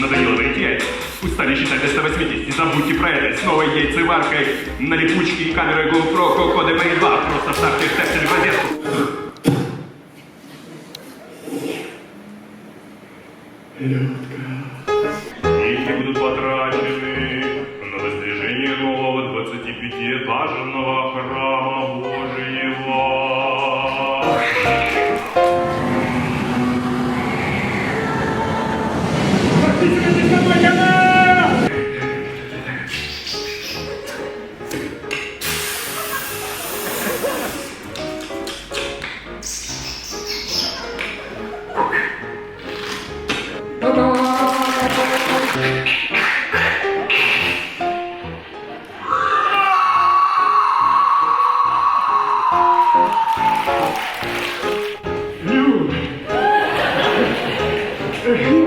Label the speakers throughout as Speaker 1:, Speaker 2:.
Speaker 1: Надоело яйца. Устали считать до 180. Не забудьте про это. С новой яйцеваркой на липучке и камерой GoPro коды Play 2. Просто вставьте рецептор в розетку. Деньги будут потрачены на достижение нового 25-этажного храма
Speaker 2: Э,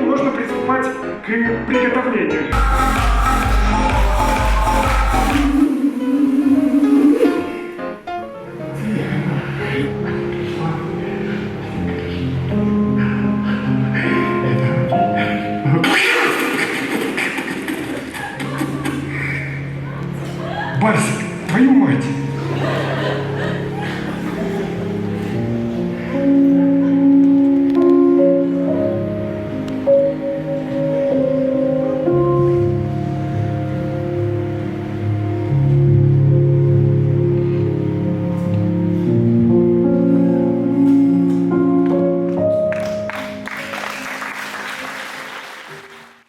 Speaker 2: Можно приступать к приготовлению. Барсик, твою мать!